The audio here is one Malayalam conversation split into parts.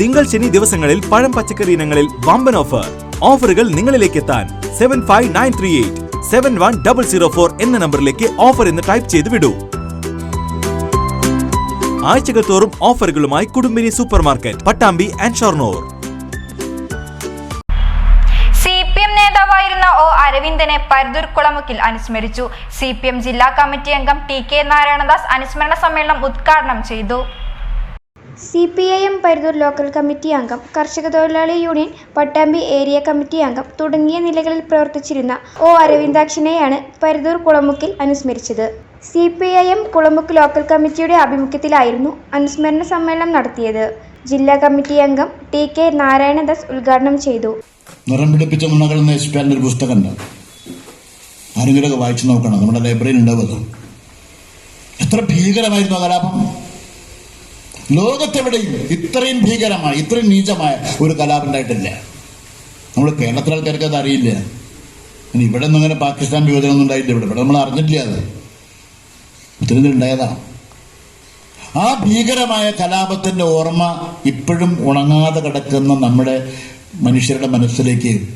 തിങ്കൾ ശനി ദിവസങ്ങളിൽ പഴം പച്ചക്കറി ഇനങ്ങളിൽ വമ്പൻ ഓഫർ ഓഫറുകൾ നിങ്ങളിലേക്ക് എത്താൻ seven five nine three eight seven one double zero four എന്ന നമ്പറിലേക്ക് ഓഫർ എന്ന് ടൈപ്പ് ചെയ്ത് വിടൂ. ആഴ്ചകൾ തോറും ഓഫറുകളുമായി Kudumbini super market Pattambi and Shoranur. നേതാവായിരുന്ന അരവിന്ദനെ പരുതൂർ കുളമുക്കിൽ അനുസ്മരിച്ചു. സി പി എം ജില്ലാ കമ്മിറ്റി അംഗം ടി കെ നാരായണദാസ് അനുസ്മരണ സമ്മേളനം ഉദ്ഘാടനം ചെയ്തു. C P I M Paruthur local committee അംഗം കർഷക തൊഴിലാളി യൂണിയൻ പട്ടാമ്പി ഏരിയ കമ്മിറ്റി അംഗം തുടങ്ങിയ നിലകളിൽ പ്രവർത്തിച്ചിരുന്ന ഒ അരവിന്ദാക്ഷനെയാണ് പരുതൂർ കുളമുക്കിൽ അനുസ്മരിച്ചത്. C P I M Kulamukku local കമ്മിറ്റിയുടെ ആഭിമുഖ്യത്തിലായിരുന്നു അനുസ്മരണ സമ്മേളനം നടത്തിയത്. ജില്ലാ കമ്മിറ്റി അംഗം ടി കെ നാരായണദാസ് ഉദ്ഘാടനം ചെയ്തു. നിറം പിടിപ്പിച്ച നുണകൾ എന്ന എസ് പി ഒരു ആരെങ്കിലുമൊക്കെ വായിച്ചു നോക്കണം. നമ്മുടെ ലൈബ്രറിയിൽ ഉണ്ടാവുമത് എത്ര ഭീകരമായിരുന്നു കലാപം. ലോകത്തെവിടെയും ഇത്രയും ഭീകരമായ ഇത്രയും നീചമായ ഒരു കലാപം ഉണ്ടായിട്ടില്ല. നമ്മൾ കേരളത്തിലെ ആൾക്കാർക്ക് അത് അറിയില്ല. ഇവിടെ നിന്നും അങ്ങനെ പാകിസ്ഥാൻ വിഭജനം ഒന്നും ഉണ്ടായില്ല ഇവിടെ ഇവിടെ നമ്മൾ അറിഞ്ഞിട്ടില്ല അത്. ഉത്തരേന്ത്യ ഉണ്ടായതാ. ആ ഭീകരമായ കലാപത്തിന്റെ ഓർമ്മ ഇപ്പോഴും ഉണങ്ങാതെ കിടക്കുന്ന നമ്മുടെ മനുഷ്യരുടെ മനസ്സിലേക്ക്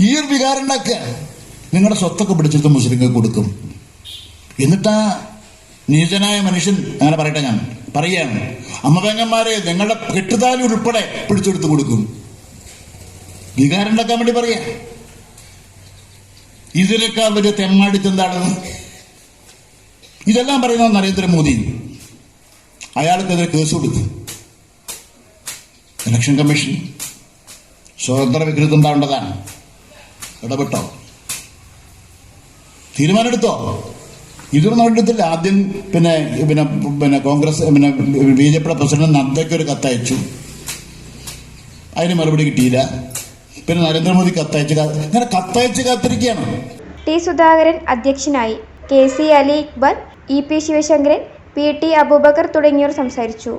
ഈ ഒരു വികാരം ഉണ്ടാക്കുക നിങ്ങളുടെ സ്വത്തൊക്കെ പിടിച്ചെടുത്ത് മുസ്ലിങ്ങൾക്ക് കൊടുക്കും. എന്നിട്ടാ നീചനായ മനുഷ്യൻ അങ്ങനെ പറയട്ടെ ഞാൻ. പറയാണ് അമ്മപെങ്ങന്മാരെ നിങ്ങളുടെ കെട്ടുതാലി ഉൾപ്പെടെ പിടിച്ചെടുത്ത് കൊടുക്കും. വികാരം ഉണ്ടാക്കാൻ വേണ്ടി പറയാ. ഇതിനേക്കാൾ വലിയ തെമ്മാടിത്തെന്താണ് ഇതെല്ലാം പറയുന്നത് നരേന്ദ്രമോദി അയാൾക്കെതിരെ കേസ് കൊടുത്തു ഇലക്ഷൻ കമ്മീഷൻ സ്വതന്ത്ര വികൃതം ഉണ്ടാവേണ്ടതാണ്. ഇടപെട്ടോ. തീരുമാനമെടുത്തോ? ഇതൊന്നും നോട്ടത്തിൽ ആദ്യം പിന്നെ പിന്നെ പിന്നെ കോൺഗ്രസ് പിന്നെ ബി ജെ പിയുടെ പ്രസിഡന്റ് നദ്ദയ്ക്ക് ഒരു കത്തയച്ചു. അതിന് മറുപടി കിട്ടിയില്ല. പിന്നെ നരേന്ദ്രമോദി കത്തയച്ച് ഇങ്ങനെ കത്തയച്ച് കാത്തിരിക്കുകയാണ്. ടി സുധാകരൻ അധ്യക്ഷനായി K C Ali Iqbal E P Sivasankaran P T Abubakar തുടങ്ങിയവർ സംസാരിച്ചു.